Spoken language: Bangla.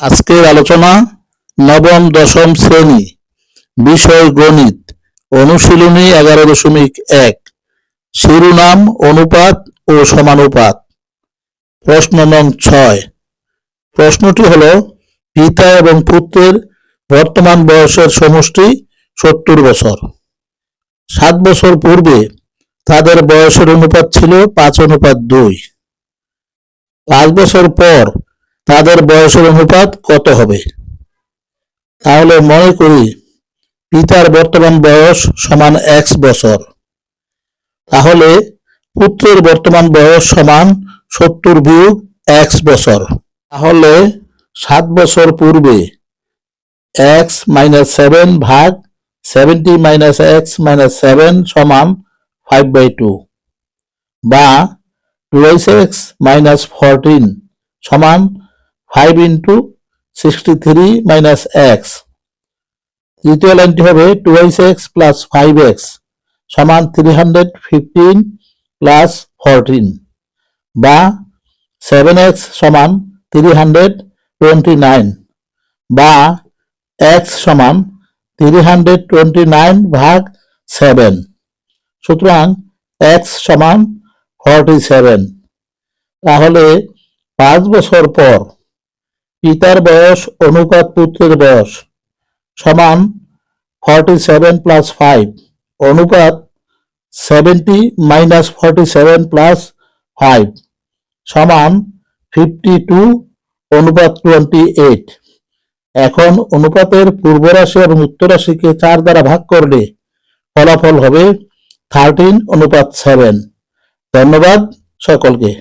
আজকের আলোচনা নবম, দশম শ্রেণি, বিষয় গণিত, অনুশীলনী এগারো দশমিক এক। শিরোনাম অনুপাত ও সমানুপাত। প্রশ্ন নং ছয়। প্রশ্নটি হল, পিতা এবং পুত্রের বর্তমান বয়সের সমষ্টি সত্তর বছর। সাত বছর পূর্বে তাদের বয়সের অনুপাত ছিল পাঁচ, অনুপাত দুই। পাঁচ বছর পর তাদের বয়সের অনুপাত কত হবে? তাহলে মনে করি পিতার বর্তমান বয়স সমান এক্স বছর। তাহলে পুত্রের বর্তমান বয়স সমান সত্তর বিয়োগ এক্স বছর। তাহলে সাত বছর পূর্বে এক্স মাইনাস সেভেন ভাগ seventy minus x minus seven সমান ফাইভ বাই টু বা টুয়েলভ এক্স মাইনাস ফোরটিন সমান five into sixty three minus x তৃতীয় লাইনটি হবে twelve x plus five x সমান three hundred fifteen plus fourteen বা সেভেন এক্স সমান থ্রি হান্ড্রেড টোয়েন্টি নাইন বা এক্স সমান থ্রি হান্ড্রেড টোয়েন্টি নাইন ভাগ সেভেন সুতরাং এক্স সমান ফর্টি সেভেন তাহলে পাঁচ বছর পর পিতার বয়স অনুপাত পুত্রের বয়স সমান ফর্টি সেভেন প্লাস ফাইভ অনুপাত seventy minus forty seven plus five সমান ফিফটি টু অনুপাত টোয়েন্টি এইট এখন অনুপাতের পূর্ব রাশি এবং উত্তর রাশিকে চার দ্বারা ভাগ করলে ফলাফল হবে থার্টিন অনুপাত সেভেন ধন্যবাদ সকলকে।